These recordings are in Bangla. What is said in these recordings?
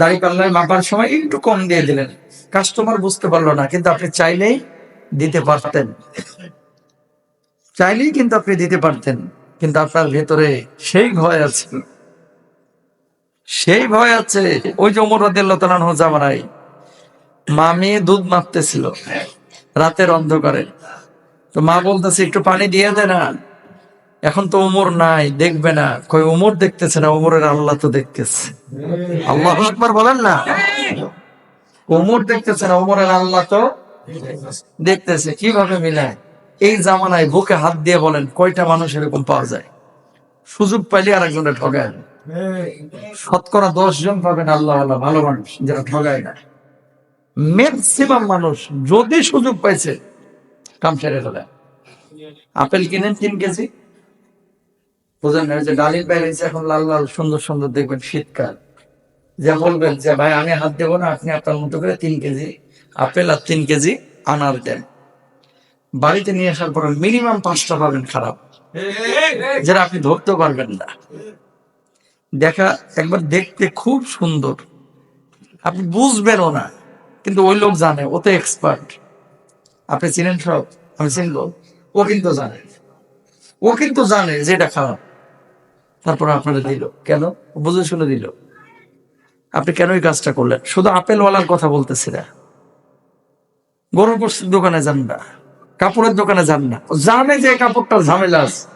দাড়ি পাল্লায় মাপার সময় একটু কম দিয়ে দিলেন। কাস্টমার বুঝতে পারল না, কিন্তু আপনি চাইলেই দিতে পারতেন। চাইলেই কিন্তু আপনি দিতে পারতেন, কিন্তু আপনার ভেতরে সেই ভয় আছে। সেই ভয় আছে। ওই যে ওমর রাদিয়াল্লাহু জামানাই মা মেয়ে দুধ মাপতেছিল রাতের অন্ধকারে। তো মা বলতেছে, একটু পানি দিয়ে দে এখন তো উমর নাই, দেখবে না। কই উমর দেখতেছে না, উমরের আল্লাহ তো দেখতেছে। আল্লাহ আকবার বলেন না। উমর দেখতেছে না, উমরের আল্লাহ তো দেখতেছে। কীভাবে মিলায়? এই জামানায় বুকে হাত দিয়ে বলেন, কয়টা মানুষ এরকম পাওয়া যায়? সুযোগ পাইলে আর একজনে ঠগায় শতকরা দশ জন পাবেন আল্লাহ আল্লাহ ভালো মানুষ, যারা ঠগায় না। ম্যাক্সিমাম মানুষ যদি সুযোগ পাইছে, কাম সেরে ফেলে। আপেল কিনেন তিন কেজি? বুঝেন না যে ডালিম বেরিয়েছে এখন লাল লাল, সুন্দর সুন্দর দেখবেন শীতকাল। যে বলবেন যে, ভাই, আমি হাত দেবো না, আপনি আপনার মতো করে তিন কেজি আপেল আর তিন কেজি আনার দেন। বাড়িতে নিয়ে আসার পর মিনিমাম পাঁচটা পাবেন খারাপ। যেটা আপনি ধরতে পারবেন না। দেখা, একবার দেখতে খুব সুন্দর। আপনি বুঝবেনও না, কিন্তু ওই লোক জানে, ও তো এক্সপার্ট আপনি চিনেন সব? আমি চিনব। ও কিন্তু জানে। ও কিন্তু জানে যে এটা খারাপ। তারপর আপনারা দিল। কেন? বুঝে শুনে দিল। আপনি কেন এই কাজটা করলেন? শুধু আপেলওয়ালার কথা বলতেছি না। গরুর দোকানে যান না। কাপড়ের দোকানে যান না। জানে যে এই কাপড়টার ঝামেলা আছে।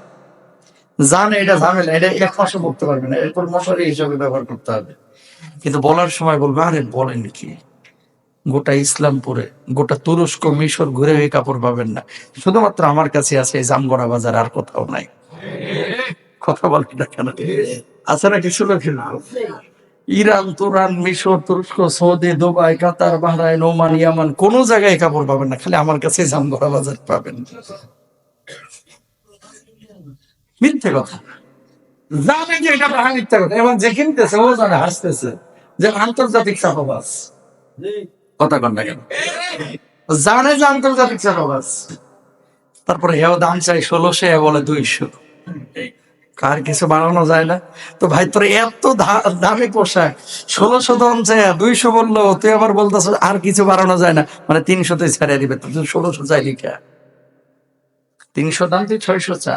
জানে এটা ঝামেলা। এটা এক মাসে পড়তে পারবে না। এরপর মশারি হিসাবে ব্যবহার করতে হবে। কিন্তু বলার সময় বলবে, আরে, বলেন কি? গোটা ইসলামপুরে, গোটা তুরস্ক, মিশর ঘুরে এই কাপড় পাবেন না। শুধুমাত্র আমার কাছে আছে এই জামগড়া বাজার, আর কোথাও নাই। কথা বলেন না কেন? আছে না কিছু লোক ইরান তুরান মিশর তুরস্ক Saudi Dubai Qatar Bahrain Oman Yemen কোন জায়গায় কাপড় পাবেন না খালি আমার কাছে জামগড়া বাজার পাবেন। মিথ্যে কথা। জানে যে এটা মিথ্যা কথা। এবং যে কিনতেছে ও জানে হাসতেছে যে আন্তর্জাতিক চাপাবাস কথা কন না কেন? জানে যে আন্তর্জাতিক চাপাবাস তারপরে হেও দাম চাই ষোলোশো বলে দুইশো। কার কিছু বানানো যায় না? তো ভাই, তোর এত দামি পোশাক। ষোলোশো দাম দুইশো বলল, তুই আবার বলতেছ, আর কিছু বাড়ানো যায় না। মানে তিনশোতে ছাড়িয়ে দিবে তুই ষোলোশো চাই লিখা। তিনশো দাম তুই ছয়শো চা।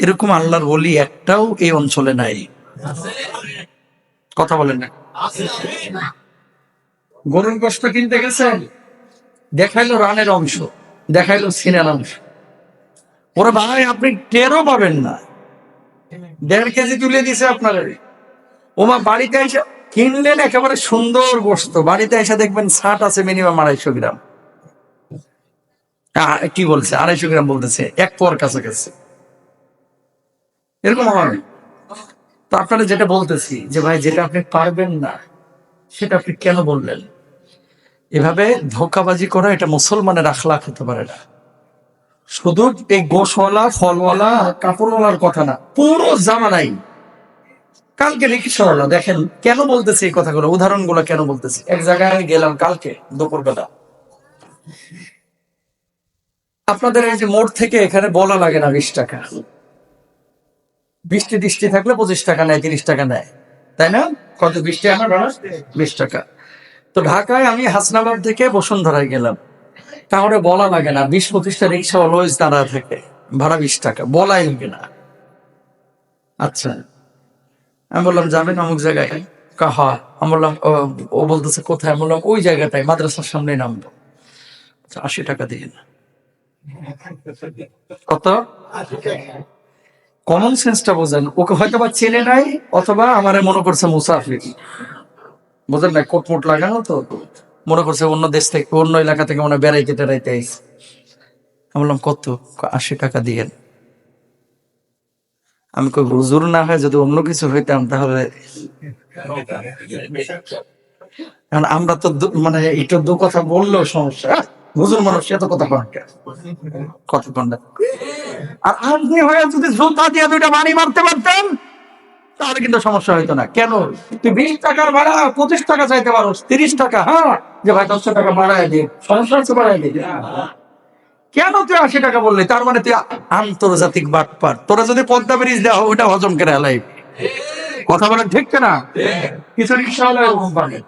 এরকম আল্লাহর বলি একটাও এই অঞ্চলে নাই। কথা বলেন না। গরুর কষ্ট কিনতে গেছেন? দেখাইলো রানের অংশ, দেখাইলো সিনের অংশ। ওরা ভাই, আপনি টেরও পাবেন না। দেড় কেজি তুলে দিছে আপনার। ওমা, বাড়িতে এসে কিনলেন একেবারে সুন্দর গোস্ত বাড়িতে এসে দেখবেন ষাট আছে মিনিমাম আড়াইশো গ্রাম। কি বলছে? আড়াইশো গ্রাম বলতেছে, এক পর কাছাকাছি। এরকম হয়। তো আপনারা যেটা বলতেছি, যে ভাই, যেটা আপনি পারবেন না, সেটা আপনি কেন বললেন? এভাবে ধোকাবাজি করা এটা মুসলমানের আখলাখ হতে পারে না। শুধু এই গোসওয়ালা ফলওয়ালা, কাপড়ওয়ালার কথা না, পুরো জামানাই। কালকে রিক্সাওয়ালা দেখেন কেন বলতেছে এই কথাগুলো, উদাহরণগুলো কেন বলতেছে? এক জায়গায় আমি গেলাম কালকে, দুপুরবেলা। আপনাদের এই যে মোড় থেকে এখানে বলা লাগে না বিশ টাকা। বৃষ্টি দৃষ্টি থাকলে পঁচিশ টাকা নেয়, তিরিশ টাকা নেয়। তাই না? কত বৃষ্টি আমার বিশ টাকা। তো ঢাকায় আমি হাসনাবাদ থেকে বসুন্ধরায় গেলাম। তাহলে বলা লাগে না। বিশ পঁচিশটা রিক্সা অলওয়েজ দাঁড়া থাকে। ভাড়া বিশ টাকা। বলাই লাগে না। আচ্ছা। আমি বললাম যাবেন অমুক জায়গায়? কাহা আমি বললাম ও- বলতেছে কোথায়? আমি বললাম ওই জায়গাটায় মাদ্রাসার সামনে নামবো। আচ্ছা, আশি টাকা দিয়ে না। কত? কমন সেন্সটা বোঝেন। ওকে হয়তো বা চেনে নাই অথবা আমারে মনে করছে মুসাফির। বোঝেন না কোট মোট লাগানো তো। মনে করছে অন্য দেশ থেকে, অন্য এলাকা থেকে মনে হয় বেড়াইতে টেরাইতে আইছে। আমি বললাম, কত? আশি টাকা দিয়েন। আমি কই, হুজুর না হয় যদি অন্য কিছু হইতাম তাহলে কারণ আমরা তো মানে এটা দু কথা বললেও সমস্যা। হুজুর মানুষ, এত কথা কেন? কথা কন আর আপনি হয়ে যদি জুতা দিয়ে দুইটা বাড়ি মারতে পারতেন, তাহলে কিন্তু সমস্যা হইতো না। কেন? তুই বিশ টাকার ভাড়া পঁচিশ টাকা চাইতে পারো তিরিশ টাকা হ্যাঁ। যে ভাই দশশো টাকা বাড়ায় দিন সমস্যা বাড়ায় দিন কেন তুই আশি টাকা বললি? তার মানে তুই আন্তর্জাতিক বাটপার। তোরা যদি পদ্মা ব্রিজ দেওয়া ওটা হজম করে এলাই কথা বলেন ঠিক না কিছু রিক্সাওয়ালা এরকম পাবে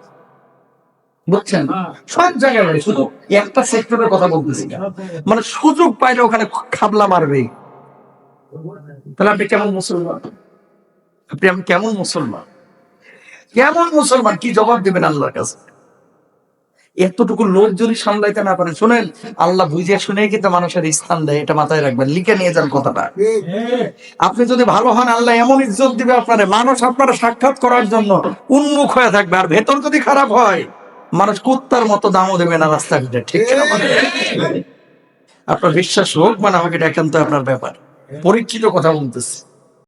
বুঝছেন? সব জায়গায় শুধু একটা সেক্টরের কথা বলতেছি। মানে সুযোগ পাইলে ওখানে খাবলা মারবে। তাহলে আপনি কেমন মুসলমান? আপনি আমি কেমন মুসলমান? কেমন মুসলমান? কি জবাব দিবেন আল্লাহর কাছে? এতটুকু লোক যদি সামলাইতে না পারেন, শুনেন, আল্লাহ বুঝে শুনে কিন্তু মানুষের স্থান দেয়, এটা মাথায় রাখবেন, লিখে নিয়ে যান কথাটা। আপনি যদি ভালো হন, আল্লাহ এমন ইজ্জত দিবে আপনারে, মানুষ আপনার সাক্ষাৎ করার জন্য উন্মুখ হয়ে থাকবে, আর ভেতর যদি খারাপ হয়, মানুষ কুত্তার মতো দামও দেবে না রাস্তাঘাটে ঠিক আপনার বিশ্বাস হোক মানে আমাকে এটা একান্ত আপনার ব্যাপার। পরীক্ষিত কথা বলতেছি।